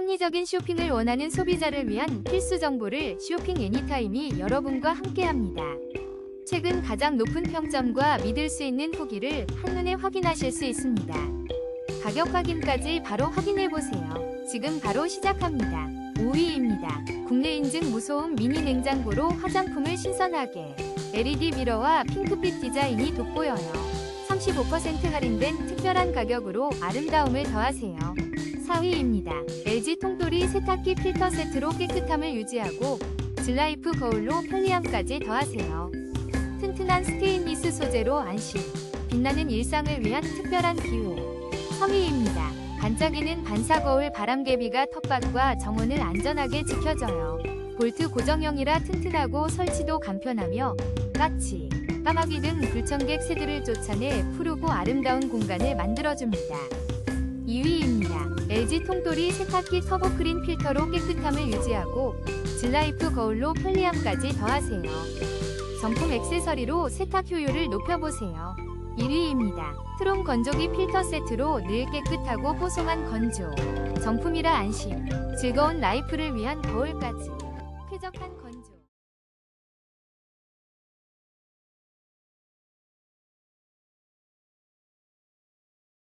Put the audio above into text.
합리적인 쇼핑을 원하는 소비자를 위한 필수 정보를 쇼핑 애니타임이 여러분과 함께합니다. 최근 가장 높은 평점과 믿을 수 있는 후기를 한눈에 확인하실 수 있습니다. 가격 확인까지 바로 확인해 보세요. 지금 바로 시작합니다. 5위입니다. 국내 인증 무소음 미니 냉장고로 화장품을 신선하게 LED 미러와 핑크빛 디자인이 돋보여요. 35% 할인된 특별한 가격으로 아름다움을 더하세요. 4위입니다. 세탁기 필터 세트로 깨끗함을 유지하고 질라이프 거울로 편리함까지 더하세요. 튼튼한 스테인리스 소재로 안심, 빛나는 일상을 위한 특별한 기호. 3위입니다. 반짝이는 반사 거울 바람개비가 텃밭과 정원을 안전하게 지켜줘요. 볼트 고정형이라 튼튼하고 설치도 간편하며 까치, 까마귀 등 불청객 새들을 쫓아내 푸르고 아름다운 공간을 만들어줍니다. 2위입니다. LG 통돌이 세탁기 터보 크린 필터로 깨끗함을 유지하고 질라이프 거울로 편리함까지 더하세요. 정품 액세서리로 세탁 효율을 높여보세요. 1위입니다. 트론 건조기 필터 세트로 늘 깨끗하고 뽀송한 건조. 정품이라 안심. 즐거운 라이프를 위한 거울까지. 쾌적한 건